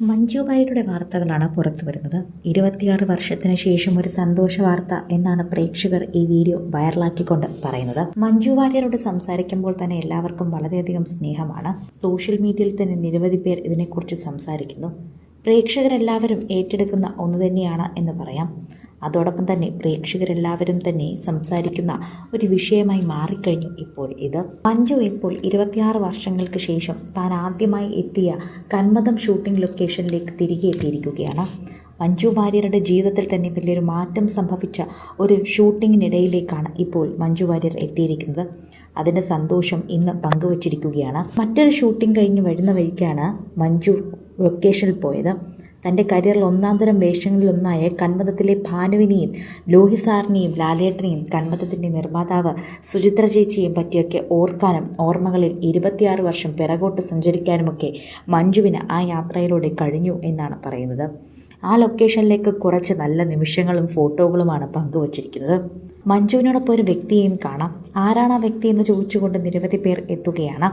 മഞ്ജു വാര്യരുടെ വാർത്തകളാണ് പുറത്തു വരുന്നത്. ഇരുപത്തിയാറ് വർഷത്തിന് ശേഷം ഒരു സന്തോഷ വാർത്ത എന്നാണ് പ്രേക്ഷകർ ഈ വീഡിയോ വൈറലാക്കിക്കൊണ്ട് പറയുന്നത്. മഞ്ജു വാര്യരോട് സംസാരിക്കുമ്പോൾ തന്നെ എല്ലാവർക്കും വളരെയധികം സ്നേഹമാണ്. സോഷ്യൽ മീഡിയയിൽ തന്നെ നിരവധി പേർ ഇതിനെക്കുറിച്ച് സംസാരിക്കുന്നു. പ്രേക്ഷകരെല്ലാവരും ഏറ്റെടുക്കുന്ന ഒന്ന് തന്നെയാണ് എന്ന് പറയാം. അതോടൊപ്പം തന്നെ പ്രേക്ഷകരെല്ലാവരും തന്നെ സംസാരിക്കുന്ന ഒരു വിഷയമായി മാറിക്കഴിഞ്ഞു ഇപ്പോൾ ഇത്. മഞ്ജു ഇപ്പോൾ ഇരുപത്തിയാറ് വർഷങ്ങൾക്ക് ശേഷം താൻ ആദ്യമായി എത്തിയ കന്മതം ഷൂട്ടിംഗ് ലൊക്കേഷനിലേക്ക് തിരികെ എത്തിയിരിക്കുകയാണ്. മഞ്ജു വാര്യരുടെ ജീവിതത്തിൽ തന്നെ വലിയൊരു മാറ്റം സംഭവിച്ച ഒരു ഷൂട്ടിങ്ങിനിടയിലേക്കാണ് ഇപ്പോൾ മഞ്ജു വാര്യർ എത്തിയിരിക്കുന്നത്. അതിന്റെ സന്തോഷം ഇന്ന് പങ്കുവച്ചിരിക്കുകയാണ്. മറ്റൊരു ഷൂട്ടിംഗ് കഴിഞ്ഞ് വരുന്ന വഴിക്കാണ് മഞ്ജു ലൊക്കേഷനിൽ പോയത്. തന്റെ കരിയറിൽ ഒന്നാന്തരം വേഷങ്ങളിലൊന്നായ കന്മതത്തിലെ ഭാനുവിനെയും ലോഹിസാറിനെയും ലാലേട്ടനെയും കന്മതത്തിന്റെ നിർമ്മാതാവ് സുചിത്ര ചേച്ചിയെയും പറ്റിയൊക്കെ ഓർക്കാനും ഓർമ്മകളിൽ ഇരുപത്തിയാറ് വർഷം പിറകോട്ട് സഞ്ചരിക്കാനുമൊക്കെ മഞ്ജുവിന് ആ യാത്രയിലൂടെ കഴിഞ്ഞു എന്നാണ് പറയുന്നത്. ആ ലൊക്കേഷനിലേക്ക് കുറച്ച് നല്ല നിമിഷങ്ങളും ഫോട്ടോകളുമാണ് പങ്കുവച്ചിരിക്കുന്നത്. മഞ്ജുവിനോടൊപ്പം ഒരു വ്യക്തിയെയും കാണാം. ആരാണ് ആ വ്യക്തി എന്ന് ചോദിച്ചുകൊണ്ട് നിരവധി പേർ എത്തുകയാണ്.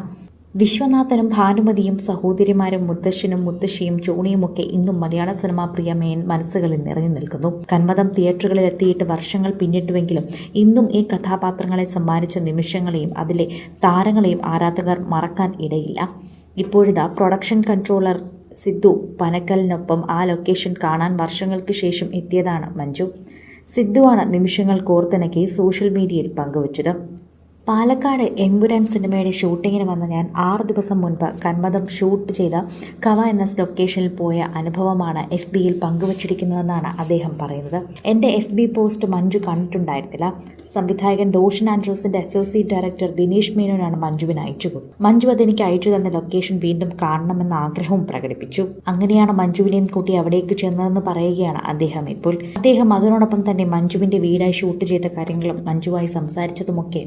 വിശ്വനാഥനും ഭാനുമതിയും സഹോദരിമാരും മുത്തശ്ശനും മുത്തശ്ശിയും ജോണിയുമൊക്കെ ഇന്നും മലയാള സിനിമാ പ്രിയമേൻ മനസ്സുകളിൽ നിറഞ്ഞു നിൽക്കുന്നു. കന്മതം തിയേറ്ററുകളിൽ എത്തിയിട്ട് വർഷങ്ങൾ പിന്നിട്ടുവെങ്കിലും ഇന്നും ഈ കഥാപാത്രങ്ങളെ സമ്മാനിച്ച നിമിഷങ്ങളെയും അതിലെ താരങ്ങളെയും ആരാധകർ മറക്കാൻ ഇടയില്ല. ഇപ്പോഴിതാ പ്രൊഡക്ഷൻ കൺട്രോളർ സിദ്ധു പനക്കലിനൊപ്പം ആ ലൊക്കേഷൻ കാണാൻ വർഷങ്ങൾക്ക് ശേഷം എത്തിയതാണ് മഞ്ജു. സിദ്ധുവാണ് നിമിഷങ്ങൾ കോർത്തിണക്കി സോഷ്യൽ മീഡിയയിൽ പങ്കുവച്ചത്. പാലക്കാട് എമ്പുരാൻ സിനിമയുടെ ഷൂട്ടിങ്ങിന് വന്ന ഞാൻ ആറ് ദിവസം മുൻപ് കന്മതം ഷൂട്ട് ചെയ്ത കവ എന്ന ലൊക്കേഷനിൽ പോയ അനുഭവമാണ് എഫ് ബിയിൽ പങ്കുവച്ചിരിക്കുന്നതെന്നാണ് അദ്ദേഹം പറയുന്നത്. എന്റെ എഫ് ബി പോസ്റ്റ് മഞ്ജു കണ്ടിട്ടുണ്ടായിരുന്നില്ല. സംവിധായകൻ റോഷൻ ആൻഡ്രോസിന്റെ അസോസിയേറ്റ് ഡയറക്ടർ ദിനേഷ് മേനോനാണ് മഞ്ജുവിന് അയച്ചു മഞ്ജു അതെനിക്ക് അയച്ചു തന്ന ലൊക്കേഷൻ വീണ്ടും കാണണമെന്ന ആഗ്രഹവും പ്രകടിപ്പിച്ചു. അങ്ങനെയാണ് മഞ്ജുവിനെയും കൂട്ടി അവിടേക്ക് ചെന്നതെന്ന് പറയുകയാണ് അദ്ദേഹം ഇപ്പോൾ. അദ്ദേഹം അതിനോടൊപ്പം തന്നെ മഞ്ജുവിന്റെ വീടായി ഷൂട്ട് ചെയ്ത കാര്യങ്ങളും മഞ്ജുവായി സംസാരിച്ചതുമൊക്കെ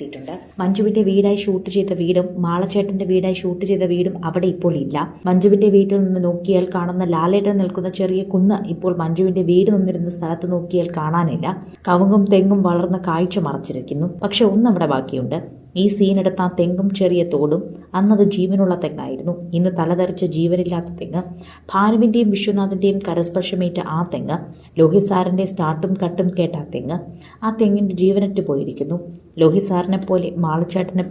വെളിപ്പെടുത്തിയിട്ടുണ്ട് മഞ്ജുവിന്റെ വീടായി ഷൂട്ട് ചെയ്ത വീടും മാളച്ചേട്ടന്റെ വീടായി ഷൂട്ട് ചെയ്ത വീടും അവിടെ ഇപ്പോൾ ഇല്ല. മഞ്ജുവിന്റെ വീട്ടിൽ നിന്ന് നോക്കിയാൽ കാണുന്ന ലാലേട്ടൻ നിൽക്കുന്ന ചെറിയ കുന്ന് ഇപ്പോൾ മഞ്ജുവിന്റെ വീട് നിന്നിരുന്ന സ്ഥലത്ത് നോക്കിയാൽ കാണാനില്ല. കവുങ്ങും തെങ്ങും വളർന്ന കാഴ്ച മറച്ചിരിക്കുന്നു. പക്ഷെ ഒന്നവിടെ ബാക്കിയുണ്ട്. ഈ സീനെടുത്ത ആ തെങ്ങും ചെറിയ തോടും അന്നത് ജീവനുള്ള തെങ്ങായിരുന്നു. ഇന്ന് തലതെറിച്ച ജീവനില്ലാത്ത തെങ്ങ് ഭാനുവിന്റെയും വിശ്വനാഥിന്റെയും കരസ്പർശമേറ്റ ആ തെങ്ങ് ലോഹിസാറിന്റെ സ്റ്റാർട്ടും കട്ടും കേട്ട ആ തെങ്ങ് ആ തെങ്ങിന്റെ ജീവനറ്റ് പോയിരിക്കുന്നു. ലോഹിസാറിനെ പോലെ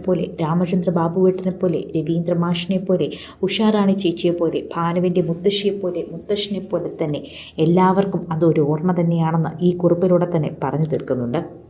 പോലെ രാമചന്ദ്ര ബാബുവേട്ടനെ പോലെ രവീന്ദ്ര മാഷിനെ പോലെ ഉഷാറാണി ചേച്ചിയെ പോലെ ഭാനുവിന്റെ മുത്തശ്ശിയെ പോലെ മുത്തശ്ശിനെ പോലെ തന്നെ എല്ലാവർക്കും അതൊരു ഓർമ്മ തന്നെയാണെന്ന് ഈ കുറിപ്പിലൂടെ തന്നെ പറഞ്ഞു തീർക്കുന്നുണ്ട്.